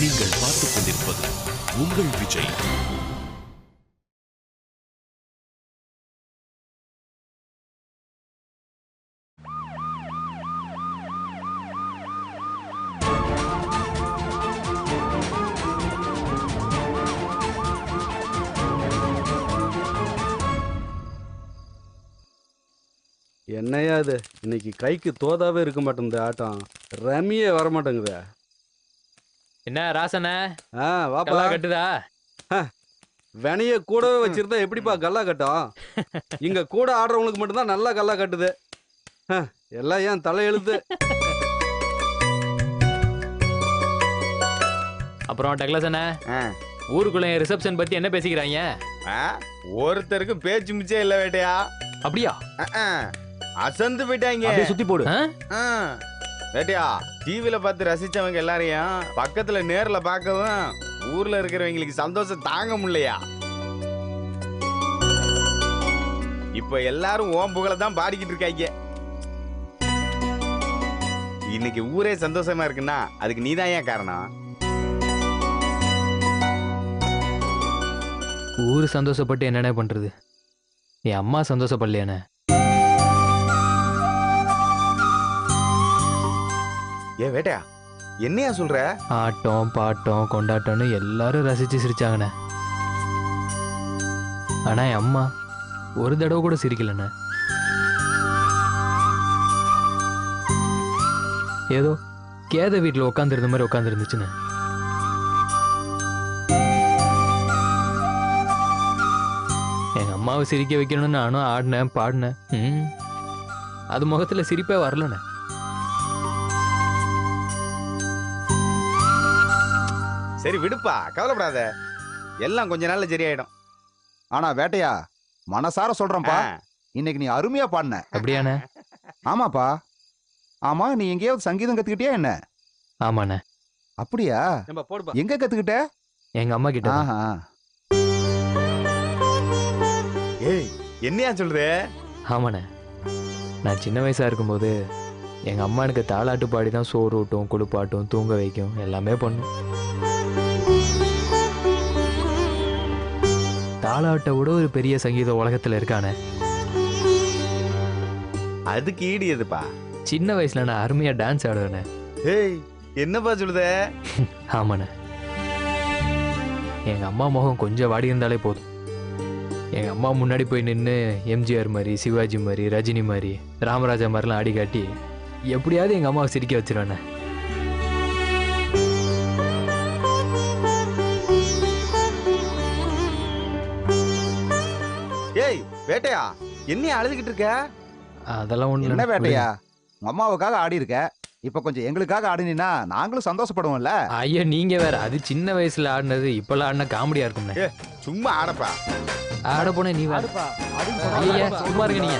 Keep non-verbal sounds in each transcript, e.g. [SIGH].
நீங்கள் பார்த்துக் கொண்டிருப்பது உங்கள் விஜய். என்னையா இது? இன்னைக்கு கைக்கு தோதாவே இருக்க மாட்டேங்குது ஆட்டம். ரமியே வர மாட்டேங்குதே என்ன ராசன ஆ வாப்பா. கட்டுதா? வினைய கூடவே வச்சிருந்தா எப்படிப்பா கல்லா கட்டும் இங்க கூட ஆடுறவங்களுக்கு மட்டும்தான் நல்லா கல்லா கட்டுது. எல்லாம் ஏன் தலையெழுத்து? அப்புறம் டக்ளஸ் ஆ. ஊருக்குள்ள ரிசப்ஷன் பத்தி என்ன பேசிக்கிறாங்க ஆ, ஒருத்தருக்கு பேச்சு மிச்சம் இல்ல வேட்டையா? அப்படியா. அசந்து போயிட்டாங்க அப்படியே சுத்தி போடு. வேட்டையா? டிவியில பார்த்து ரசிச்சவங்க எல்லாரையும் பக்கத்துல நேர்ல பார்க்கவும் ஊர்ல இருக்கிறவங்களுக்கு சந்தோஷம் தாங்க முடியலையா? இப்ப எல்லாரும் ஓம் புகழை தான் பாடிக்கிட்டு இருக்காங்க. இன்னைக்கு ஊரே சந்தோஷமா இருக்குன்னா அதுக்கு நீதான் ஏன் காரணம்? ஊர் சந்தோஷப்பட்டு என்னென்ன பண்றது? என் அம்மா சந்தோஷப்படலையானே? ஏ வேட்டையா? என்னையா சொல்ற? ஆட்டம் பாட்டம் கொண்டாட்டம்னு எல்லாரும் ரசிச்சு சிரிச்சாங்கண்ணே. ஆனா என் அம்மா ஒரு தடவை கூட சிரிக்கலண்ணே. ஏதோ கேத வீட்டில் உட்காந்துருந்த மாதிரி உட்காந்துருந்துச்சுண்ணே எங்க அம்மாவை சிரிக்க வைக்கணும்னு நானும் ஆடினேன் பாடினேன் அது முகத்துல சிரிப்பே வரலண்ணே. சரி விடுப்பா. கவலைப்படாத. எல்லாம் கொஞ்ச நாள்ல சரியாயிடும். ஆனா வேட்டையா மனசார சொல்றேன்ப்பா. இன்னைக்கு நீ அருமையா பாடின. அப்படியாண்ணே? ஆமாப்பா. ஆமா நீ எங்கேயாவது சங்கீதம் கத்துக்கிட்டியா என்ன? ஆமாண்ணே. அப்படியா? எங்க கத்துக்கிட்ட? எங்க அம்மா கிட்ட ஏய் என்னையா சொல்ற? ஆமாண்ணே. நான் சின்ன வயசா இருக்கும்போது எங்க அம்மா எனக்கு தாலாட்டு பாடி தான் சோறு ஊட்டும் குளிப்பாட்டும் தூங்க வைக்கும் எல்லாமே பண்ணும். தாலாட்டை விட ஒரு பெரிய சங்கீத உலகத்துல இருக்கானே. அதுக்கு ஈடு எதுப்பா? சின்ன வயசுல நான் அருமையா டான்ஸ் ஆடுவேனே. ஏய் என்னப்பா சொல்லுத? [LAUGHS] ஆமாண்ணே. எங்க அம்மா முகம் கொஞ்சம் வாடி இருந்தாலே போதும். எங்க அம்மா முன்னாடி போய் நின்று எம்ஜிஆர் மாதிரி சிவாஜி மாதிரி ரஜினி மாதிரி ராமராஜா மாதிரிலாம் ஆடி காட்டி எப்படியாவது எங்க அம்மாவை சிரிக்க வச்சிருவேண்ணே என்னைய அழுதுகிட்டு இருக்க? அதெல்லாம் ஒண்ணு என்ன வேட்டையா? உங்க அம்மாவுக்காக ஆடி இருக்க. இப்ப கொஞ்சம் எங்களுக்காக ஆடினா நாங்களும் சந்தோஷப்படுவோம்ல. ஐயா நீங்க வேற. அது சின்ன வயசுல ஆடினது இப்பெல்லாம் ஆடின காமெடியா இருக்கும்ண்ணே சும்மா ஆடப்பா. ஆட போனே நீ வேற. ஐயா சும்மா இருங்க நீங்க.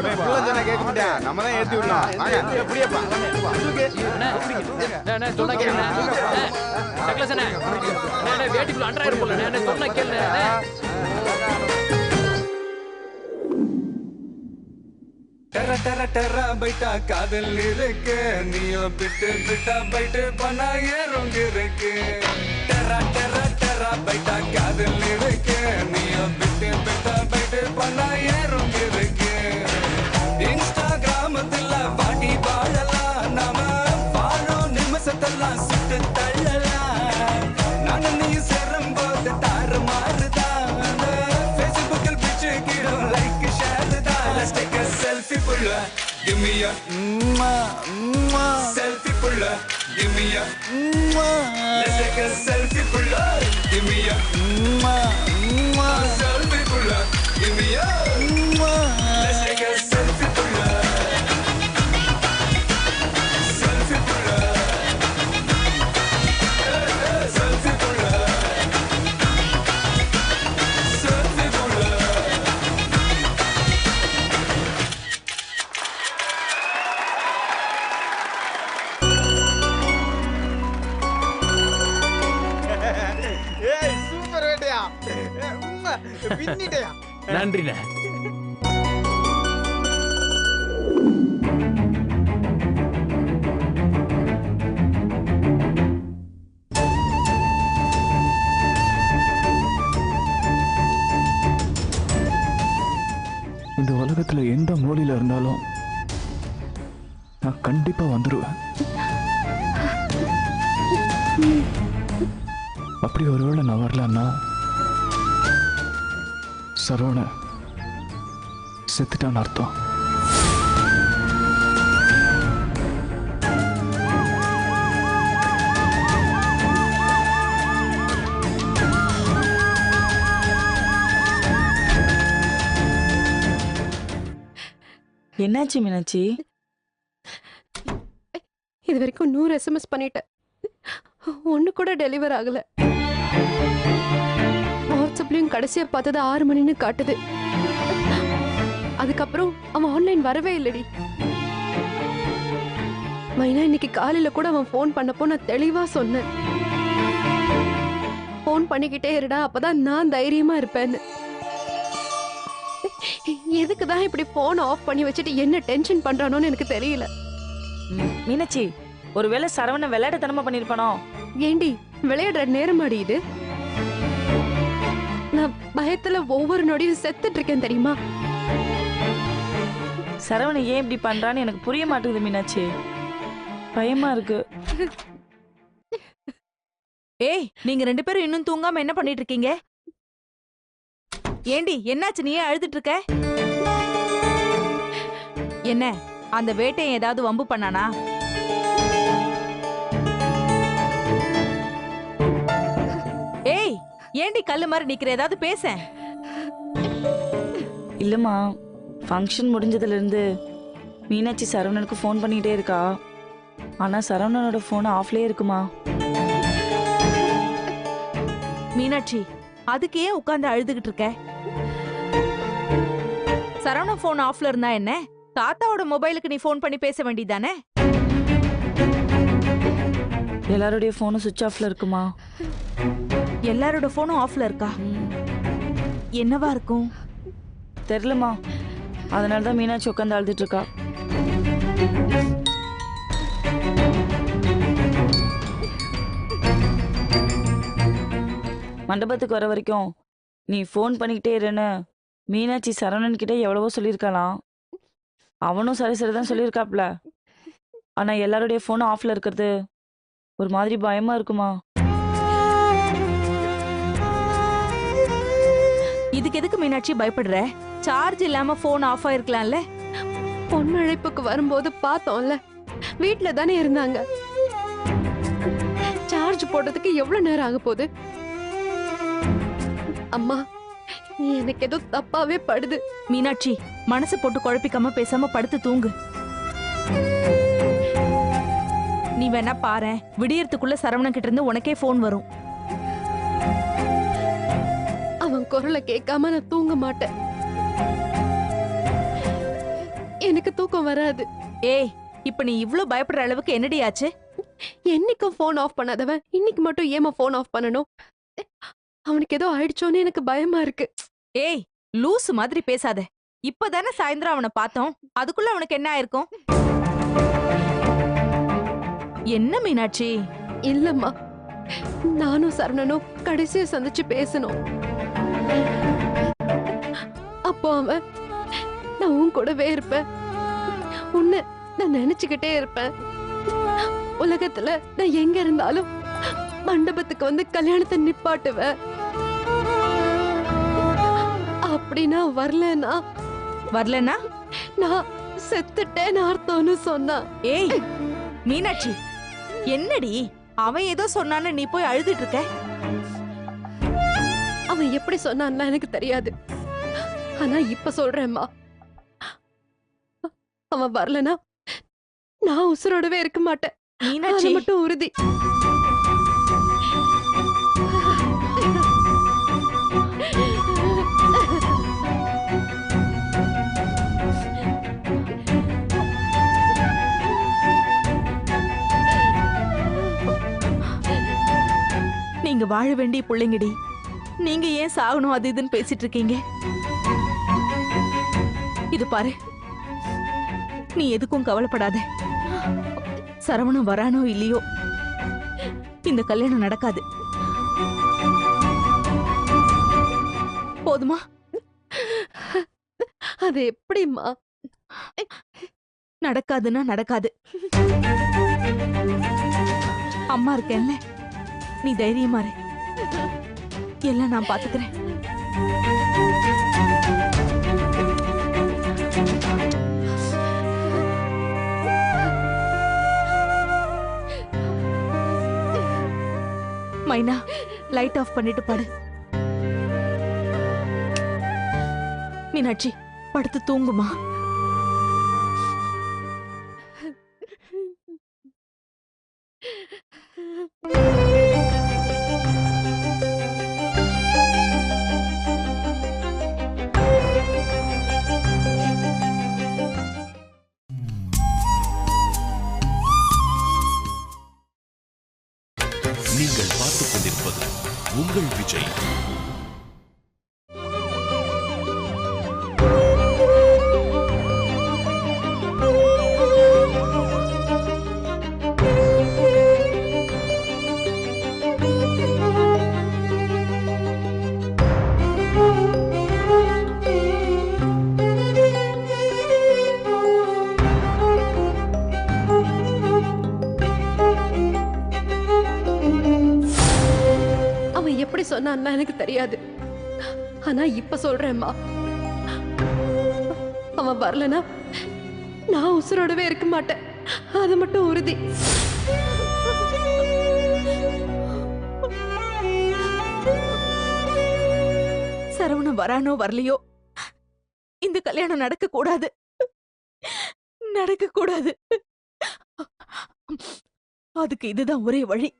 இவன் புள்ள சொன்னா கேட்க மாட்டான் நம்ம தான் ஏத்தி விடலாம் வாங்க. எப்படியப்பா? அண்ணே, அண்ணே, அண்ணே, சொன்னா டக்ளஸ் அண்ணே. வேட்டிக்குள்ள கேளுண்ணே. டெர டெர டெரா பைட்டா காதல் இருக்கு. நீயும் பிட்டு பிட்டா பைட்டு பண்ணா ஏறுங்க இருக்கு டெரா டெரா டெரா பைட்டா காதல் இருக்கு. நீயும் பிட்டு பிட்டா பைட்டு பண்ணா ஏறுங்க இருக்கு give me a mwah, mwah. selfie for love, give me a mwah. Let's take a selfie for love, give me a mwah. செத்துட்டான்னு அர்த்தம். என்னாச்சு மீனாட்சி? இது வரைக்கும் நூறு எஸ்எம்எஸ் பண்ணிட்டேன் ஒன்று கூட டெலிவர் ஆகல. வாட்ஸ்அப்லயும் கடைசியா பார்த்தது ஆறு மணின்னு காட்டுது. அதுக்கப்புறம் அவன் ஆன்லைன் வரவே இல்லடி. மைனா இன்னைக்கு காலையில கூட அவன் ஃபோன் பண்ணப்போ நான் தெளிவா சொன்னேன். ஃபோன் பண்ணிக்கிட்டே இருடா அப்பதான் நான் தைரியமா இருப்பேன்னு. எதுக்கு தான் இப்படி ஃபோன் ஆஃப் பண்ணி வச்சுட்டு என்ன டென்ஷன் பண்றானோன்னு எனக்கு தெரியல. மீனாட்சி ஒருவேளை சரவண விளையாட்டுத்தனமா பண்ணிருப்பானோ ஏண்டி விளையாடுற நேரமாடி இது? நான் பயத்துல ஒவ்வொரு நொடியும் செத்துட்டு இருக்கேன் தெரியுமா? சரவணன் ஏன் இப்படி பண்றான்னு எனக்கு புரிய மாட்டேங்குது மீனாட்சி. பயமா இருக்கு. ஏய் நீங்க ரெண்டு பேரும் இன்னும் தூங்காம என்ன பண்ணிட்டு இருக்கீங்க? ஏண்டி என்னாச்சு? நீ ஏன் அழுதுட்டு இருக்க? என்ன அந்த வேட்டையை ஏதாவது வம்பு பண்ணானா? ஏய் ஏண்டி கல்லு மாதிரி நிக்கிற? ஏதாவது பேச. இல்லம்மா ஃபங்க்ஷன் முடிஞ்சதுல இருந்து மீனாட்சி சரவணனுக்கு ஃபோன் பண்ணிட்டே இருக்கா. ஆனா சரவணனோட ஃபோன் ஆஃப்லயே இருக்குமா? மீனாட்சி அதுக்கு ஏன் உட்கார்ந்து அழுதுகிட்டு இருக்க? சரவண போன் ஆஃப்ல இருந்தா என்ன? தாத்தாவோட மொபைலுக்கு நீ ஃபோன் பண்ணி பேச வேண்டியதானே எல்லாருடைய ஃபோனும் சுவிட்ச் ஆஃப்ல இருக்குமா? எல்லாரோட போனும் ஆஃப்ல இருக்கா? என்னவா இருக்கும்? தெரிலம்மா அதனால தான் மீனாட்சி உட்காந்து அழுதுட்டு இருக்கா மண்டபத்துக்கு வர வரைக்கும் நீ ஃபோன் பண்ணிக்கிட்டே இருன்னு மீனாட்சி சரவணன் கிட்ட எவ்வளவோ சொல்லியிருக்கலாம் அவனும் சரி சரி தான் சொல்லியிருக்காப்ல. ஆனா எல்லாருடைய ஃபோனும் ஆஃப்ல இருக்கிறது ஒரு மாதிரி பயமா இருக்குமா? இதுக்கு எதுக்கு மீனாட்சி பயப்படுற? சார்ஜ் இல்லாம போன் ஆஃப் ஆயிருக்கலாம்ல? பொண்ணு அழைப்புக்கு வரும்போது பார்த்தோம்ல. வீட்ல தானே இருந்தாங்க. சார்ஜ் போடுறதுக்கு எவ்வளவு நேரம் ஆக போகுது? அம்மா எனக்கு ஏதோ தப்பாவே படுது. மீனாட்சி மனசு போட்டு குழப்பிக்காம பேசாம படுத்து தூங்கு. நீ வேணா பாரேன் விடியறதுக்குள்ள சரவணன் கிட்ட இருந்து உனக்கே ஃபோன் வரும். அவன் குரலை கேட்காம நான் தூங்க மாட்டேன். எனக்கு தூக்கம் வராது. ஏய் இப்ப நீ இவ்ளோ பயப்படுற அளவுக்கு என்னடி ஆச்சு? என்னைக்கும் ஃபோன் ஆஃப் பண்ணாதவன். இன்னைக்கு மட்டும் ஏமா ஃபோன் ஆஃப் பண்ணணும்? அவனுக்கு ஏதோ ஆயிடுச்சோன்னு எனக்கு பயமா இருக்கு. ஏய் லூசு மாதிரி பேசாத. இப்பதானே சாயந்தரம் அவனை பார்த்தோம். அதுக்குள்ள அவனுக்கு என்ன ஆயிருக்கும்? என்ன மீனாட்சி? இல்லம்மா. நானும் சரணனும் கடைசியா சந்திச்சு பேசணும். அப்போ அவன் நான் உன் கூடவே இருப்பேன். உன்னை நான் நினைச்சுக்கிட்டே இருப்பேன். உலகத்துல நான் எங்க இருந்தாலும் மண்டபத்துக்கு வந்து கல்யாணத்தை நிப்பாட்டுவேன். அப்படி நான் வரலன்னா? வரலனா நான் செத்துட்டேன்னு அர்த்தம்னு சொன்னான். ஏய் மீனாட்சி என்னடி? அவன் ஏதோ சொன்னான்னு நீ போய் அழுதுட்டு இருக்க? அவன் எப்படி சொன்னான்லாம் எனக்கு தெரியாது. ஆனா இப்ப சொல்றேம்மா. அவன் வரலனா நான் உசுரோடவே இருக்க மாட்டேன். மீனாட்சி. மட்டும் உறுதி. நீங்க வாழ வேண்டிய பிள்ளைங்கடி. நீங்க ஏன் சாகணும் அது இதுன்னு பேசிட்டு இருக்கீங்க? இது பாரு. நீ எதுக்கும் கவலைப்படாத. சரவணன் வரானோ இல்லையோ? இந்த கல்யாணம் நடக்காது. போதுமா? அது எப்படிம்மா? நடக்காதுன்னா நடக்காது. அம்மா இருக்கேன்ல. நீ தைரியமா இரு. எல்லாம் நான் பாத்துக்கிறேன். மைனா லைட் ஆஃப் பண்ணிட்டு படு. மீனாட்சி படுத்து தூங்குமா? எனக்கு தெரியாது. ஆனா இப்ப சொல்றேன்மா அவன் வரலனா நான் உசுரோடவே இருக்க மாட்டேன். அது மட்டும் உறுதி. சரவணன் வரானோ வரலையோ? இந்த கல்யாணம் நடக்க கூடாது நடக்க கூடாது அதுக்கு இதுதான் ஒரே வழி.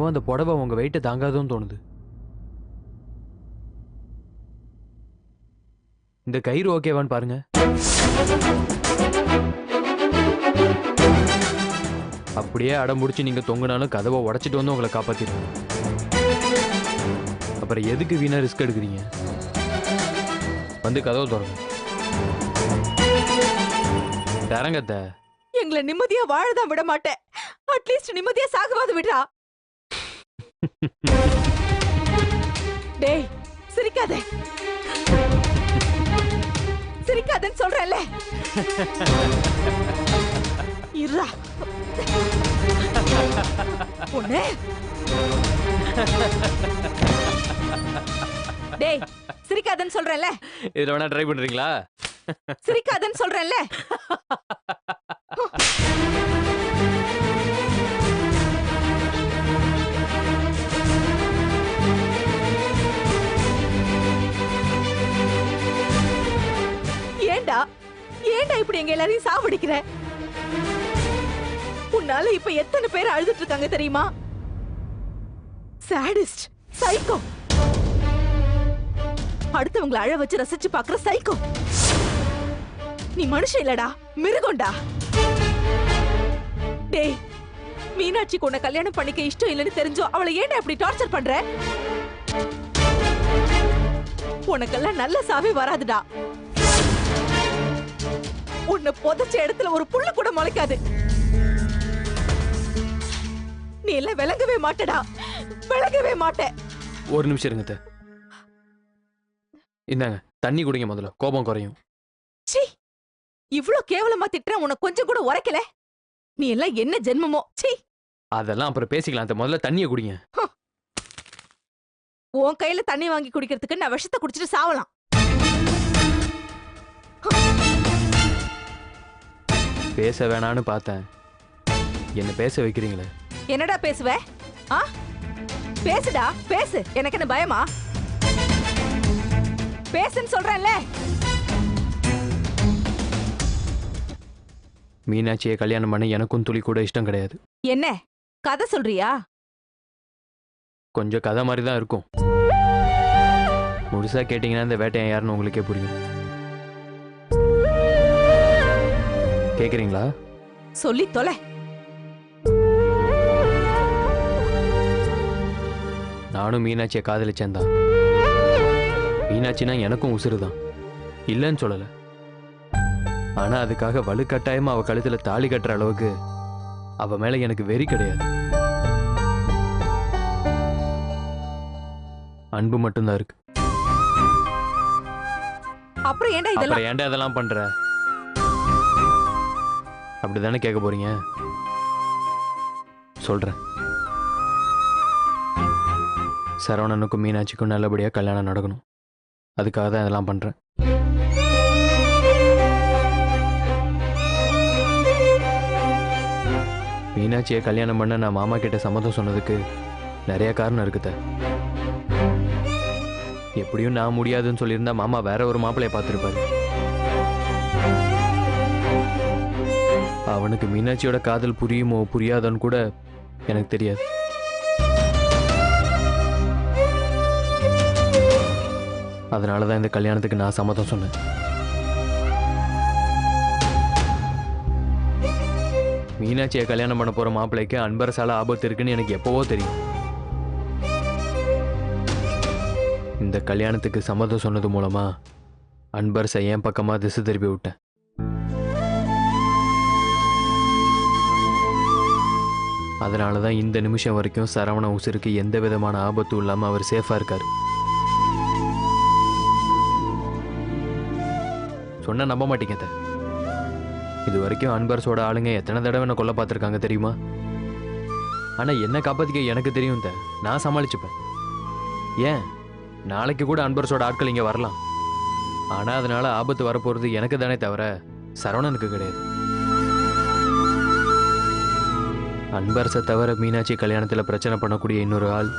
எனக்கு என்னவோ அந்த புடவை உங்க வெயிட்டை தாங்காதுன்னு தோணுது. இந்த கயிறு ஓகேவான்னு பாருங்க. அப்படியே அடம் முடிச்சு நீங்க தொங்குனாலும் கதவை உடைச்சிட்டு வந்து உங்களை காப்பாத்திடுவேன். அப்புறம் எதுக்கு வீணா ரிஸ்க் எடுக்கிறீங்க? வந்து கதவை திறங்க. தரங்கத்தை எங்களை நிம்மதியா வாழதான் விட மாட்டேன் அட்லீஸ்ட் நிம்மதியா சாகவாது விடுறா. டேய் சிரிக்காத. சிரிக்காதன்னு சொல்றேன்ல. இருடா. உன்னை டேய் சிரிக்காதன்னு சொல்றேன்ல. இதுல வேணா ட்ரை பண்றீங்களா? சிரிக்காதன்னு சொல்றேன்ல. ஏண்டா இப்படி எங்க எல்லாரையும் சாவடிக்கிற? உன்னால இப்ப எத்தனை பேர் அழுதுட்டு இருக்காங்க தெரியுமா? சாடிஸ்ட் சைக்கோ அடுத்தவங்களை அழ வச்சு ரசிச்சு பாக்குற சைக்கோ நீ மனுஷன் இல்லடா மிருகம்டா. டேய் மீனாட்சிக்கு உன்னை கல்யாணம் பண்ணிக்க இஷ்டம் இல்லைன்னு தெரிஞ்சோ அவளை ஏன்டா இப்படி டார்ச்சர் பண்ற? உனக்கெல்லாம் நல்ல சாவே வராதுடா. உன்னை புதைச்ச இடத்துல ஒரு புல்லு கூட முளைக்காது. நீ எல்லாம் விளங்கவே மாட்டடா. விளங்கவே மாட்ட ஒரு நிமிஷம் இருங்க. இந்தாங்க தண்ணி குடிங்க முதல்ல. கோபம் குறையும். ச்சீ! இவ்ளோ கேவலமா திட்டுற உனக்கு கொஞ்சம் கூட உரைக்கல. நீ எல்லாம் என்ன ஜென்மமோ? ச்சீ! அதெல்லாம் அப்புறம் பேசிக்கலாம். முதல்ல தண்ணியை குடிங்க. உன் கையில தண்ணி வாங்கி குடிக்கிறதுக்கு நான் விஷத்தை குடிச்சிட்டு சாவலாம். பேச வேணான்னு பார்த்தேன். என்ன பேச வைக்கிறீங்களே? என்னடா பேசுவ? ஆ? பேசுடா பேசு. எனக்கு என்ன பயமா? பேசுன்னு சொல்றேன்ல. மீனாட்சியை கல்யாணம் பண்ண எனக்கும் துளி கூட இஷ்டம் கிடையாது. என்ன? கதை சொல்றியா? கொஞ்சம் கதை மாதிரி தான் இருக்கும். முழுசா கேட்டிங்கன்னா இந்த வேட்டையன் யாருன்னு உங்களுக்கே புரியும். கேக்குறீங்களா? சொல்லி தொலை. நானும் மீனாட்சியை காதலிச்சேன் தான் மீனாட்சினா எனக்கும் உசுறு தான் இல்லைன்னு சொல்லலை. ஆனா அதுக்காக வலுக்கட்டாயமா அவ கழுத்துல தாலி கட்டுற அளவுக்கு அவ மேல எனக்கு வெறி கிடையாது. அன்பு மட்டும்தான் இருக்கு. அப்புறம் ஏன்டா இதெல்லாம்? ஏன்டா இதெல்லாம் பண்ற? அப்படி தானே கேட்க போறீங்க? சொல்றேன். சரவணனுக்கும் மீனாட்சிக்கும் நல்லபடியாக கல்யாணம் நடக்கணும். அதுக்காக தான் இதெல்லாம் பண்றேன். மீனாட்சியை கல்யாணம் பண்ண நான் மாமா கிட்ட சம்மதம் சொன்னதுக்கு நிறைய காரணம் இருக்குத எப்படியும் நான் முடியாதுன்னு சொல்லியிருந்தா மாமா வேற ஒரு மாப்பிளைய பார்த்துருப்பாரு. அவனுக்கு மீனாட்சியோட காதல் புரியுமோ புரியாதோன்னு கூட எனக்கு தெரியாது. அதனால தான் இந்த கல்யாணத்துக்கு நான் சம்மதம் சொன்னேன். மீனாட்சியை கல்யாணம் பண்ண போற மாப்பிள்ளைக்கு அன்பரசால ஆபத்து இருக்குன்னு எனக்கு எப்பவோ தெரியும். இந்த கல்யாணத்துக்கு சம்மதம் சொன்னது மூலமா அன்பரசை என் பக்கமாக திசை திருப்பி விட்டேன். அதனால தான் இந்த நிமிஷம் வரைக்கும் சரவண உசிருக்கு எந்த விதமான ஆபத்தும் இல்லாமல் அவர் சேஃபாக இருக்கார். சொன்ன நம்ப மாட்டீங்க சார் இது வரைக்கும் அன்பரசோட ஆளுங்க எத்தனை தடவை என்ன கொல்ல பார்த்துருக்காங்க தெரியுமா? ஆனால் என்ன காப்பாற்றிக்க எனக்கு தெரியும் த நான் சமாளிச்சுப்பேன். ஏன்? நாளைக்கு கூட அன்பரசோட ஆட்கள் இங்கே வரலாம். ஆனால் அதனால் ஆபத்து வரப்போகிறது எனக்கு தானே தவிர சரவணனுக்கு கிடையாது. அன்பரசை தவிர மீனாட்சி கல்யாணத்தில் பிரச்சனை பண்ணக்கூடிய இன்னொரு ஆள்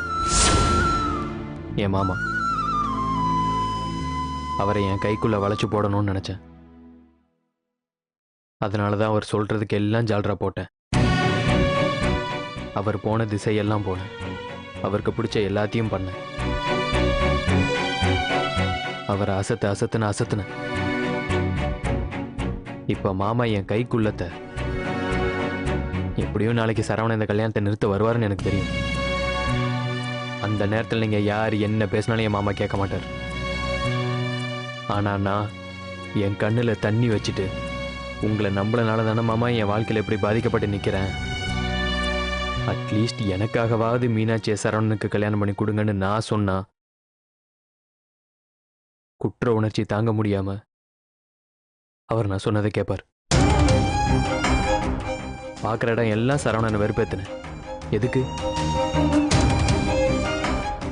என் மாமா. அவரை என் கைக்குள்ளே வளைச்சு போடணும்னு நினச்சேன். அதனால தான் அவர் சொல்கிறதுக்கு எல்லாம் ஜால்ரா போட்டேன். அவர் போன திசையெல்லாம் போனேன். அவருக்கு பிடிச்ச எல்லாத்தையும் பண்ணேன். அவரை அசத்து அசத்துன அசத்துன இப்போ மாமா என் கைக்குள்ளத்தை எப்படியும் நாளைக்கு சரவணன் இந்த கல்யாணத்தை நிறுத்த வருவாருன்னு எனக்கு தெரியும். அந்த நேரத்தில் நீங்கள் யார் என்ன பேசினாலும் என் மாமா கேட்க மாட்டார். ஆனால் நான் என் கண்ணில் தண்ணி வச்சுட்டு உங்களை நம்பளனால தானே மாமா என் வாழ்க்கையில் எப்படி பாதிக்கப்பட்டு நிற்கிறேன் அட்லீஸ்ட் எனக்காகவாவது மீனாட்சியை சரவணனுக்கு கல்யாணம் பண்ணி கொடுங்கன்னு நான் சொன்னா குற்ற உணர்ச்சி தாங்க முடியாம அவர் நான் சொன்னதை கேட்பார் பார்க்குற இடம் எல்லாம் சரவணனை வெறுப்பேத்தினேன் எதுக்கு?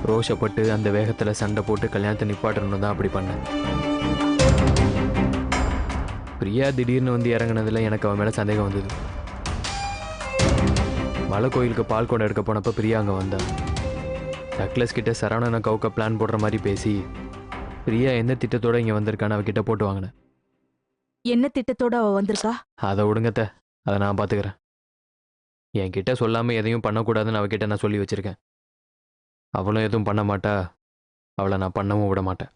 ரோஷப்பட்டு அந்த வேகத்தில் சண்டை போட்டு கல்யாணத்தை நிப்பாட்டணும் தான் அப்படி பண்ணேன். பிரியா திடீர்னு வந்து இறங்குனதுல எனக்கு அவன் மேலே சந்தேகம் வந்தது. மலை கோயிலுக்கு பால் கொண்டை எடுக்க போனப்ப பிரியா அங்கே வந்தா. டக்ளஸ் கிட்ட சரவணனை கவுக்க பிளான் போடுற மாதிரி பேசி பிரியா எந்த திட்டத்தோட இங்கே வந்திருக்கான்னு அவகிட்ட போட்டு வாங்கினேன். என்ன திட்டத்தோட அவ வந்திருக்கா? அதை விடுங்கத்த அதை நான் பார்த்துக்கிறேன் என்கிட்ட சொல்லாமல் எதையும் பண்ணக்கூடாதுன்னு அவகிட்ட நான் சொல்லி வச்சிருக்கேன். அவளும் எதுவும் பண்ண மாட்டா. அவளை நான் பண்ணவும் விட மாட்டேன்.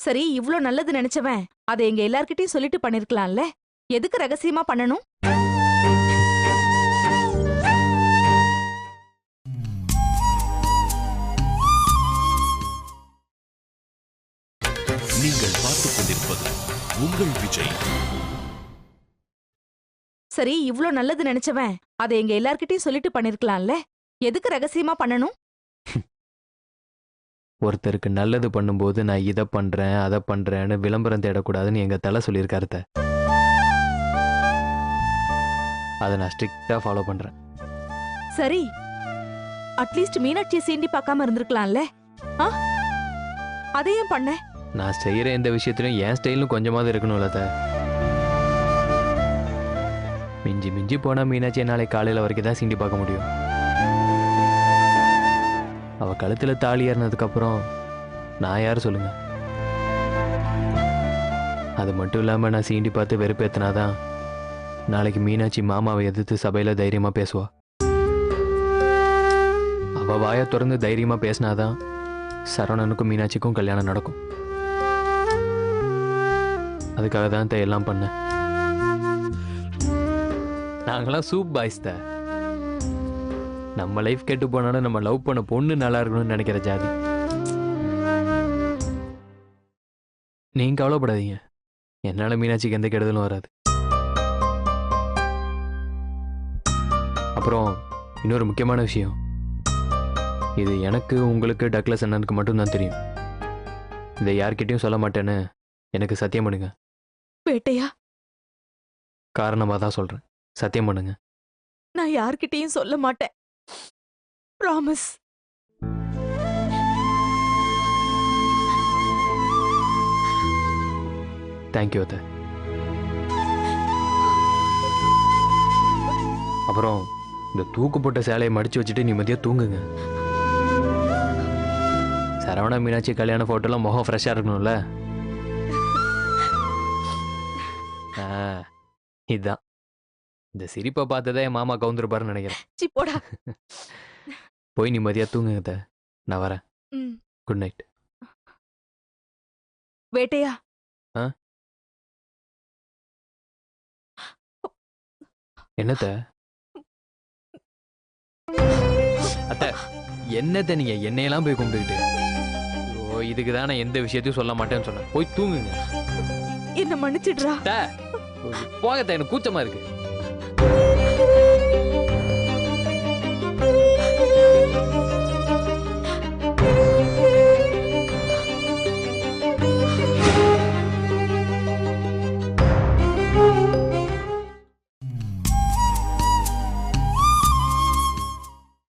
சரி இவ்ளோ நல்லது நினைச்சவன் அதை எங்க எல்லார்கிட்டயும் சொல்லிட்டு பண்ணிருக்கலாம்ல? எதுக்கு ரகசியமா பண்ணணும்? நீங்கள் பார்த்துக் கொண்டிருப்பது உங்கள் விஜய். சரி இவ்ளோ நல்லது நினைச்சவன் அதை எங்க எல்லார்கிட்டயும் சொல்லிட்டு பண்ணிருக்கலாம்ல? எதுக்கு ரகசியமா பண்ணணும்? ஒருத்தருக்கு நல்லது பண்ணும்போது நான் இதை பண்ணுறேன் அதை பண்ணுறேன்னு விளம்பரம் தேடக்கூடாதுன்னு எங்கள் தலை சொல்லியிருக்காரு அத்தை. அதை நான் ஸ்ட்ரிக்டாக ஃபாலோ பண்ணுறேன் சரி. அட்லீஸ்ட் மீனாட்சியை சீண்டி பார்க்காம இருந்திருக்கலாம்ல? ஆ? அதையும் பண்ண. நான் செய்யற எந்த விஷயத்திலும் என் ஸ்டைலும் கொஞ்சமாவது இருக்கணும்ல மிஞ்சி மிஞ்சி போனால் மீனாட்சி நாளைக்கு காலையில் வரைக்கும் தான் சீண்டி பார்க்க முடியும். அவள் கழுத்தில் தாலி ஏறினதுக்கப்புறம் நான் யார் சொல்லுங்கள் அது மட்டும் இல்லாமல் நான் சீண்டி பார்த்து வெறுப்பேத்தினாதான் நாளைக்கு மீனாட்சி மாமாவை எதிர்த்து சபையில் தைரியமாக பேசுவா. அவள் வாயை திறந்து தைரியமாக பேசினாதான் சரவணனுக்கும் மீனாட்சிக்கும் கல்யாணம் நடக்கும். அதுக்காக தான் அத்தை எல்லாம் பண்ணேன். நாங்களாம் சூப் பாய்ஸ் த. நம்ம லைஃப் கெட்டு போனாலும் நம்ம லவ் பண்ண பொண்ணு நல்லா இருக்கணும்னு நினைக்கிற ஜாதி. நீங்க கவலைப்படாதீங்க. என்னால மீனாட்சிக்கு எந்த கெடுதலும் வராது. அப்புறம் இன்னொரு முக்கியமான விஷயம். இது எனக்கு உங்களுக்கு டக்ளஸ் அண்ணனுக்கு மட்டும்தான் தெரியும். இதை யார்கிட்டயும் சொல்ல மாட்டேன்னு எனக்கு சத்தியம் பண்ணுங்க. வேட்டையா காரணமாக தான் சொல்கிறேன் சத்தியம் பண்ணுங்க. நான் யார்கிட்டயும் சொல்ல மாட்டேன். ப்ராமிஸ் தேங்க்யூ அத்தை. அப்புறம் இந்த தூக்கு போட்ட சேலையை மடிச்சு வச்சுட்டு நிம்மதியாக தூங்குங்க. சரவணா மீனாட்சி கல்யாண ஃபோட்டோலாம் முகம் ஃப்ரெஷ்ஷாக இருக்கணும்ல. இதுதான் இந்த சிரிப்பை பார்த்ததே என் மாமா கவுந்துருப்பாருன்னு நினைக்கிறேன். சி போடா. போய் நிம்மதியாக தூங்குங்க அத்தை. நான் வரேன். ம். குட் நைட் வேட்டையா? என்னத்த? அத்த என்னத்த நீங்க என்னையெல்லாம் போய் கும்பிட்டுக்கிட்டு? ஓ இதுக்கு தான் நான் எந்த விஷயத்தையும் சொல்ல மாட்டேன்னு சொன்னேன். போய் தூங்குங்க. என்ன மன்னிச்சிடுறா? அத்தை, எனக்கு கூச்சமா இருக்கு. Woo!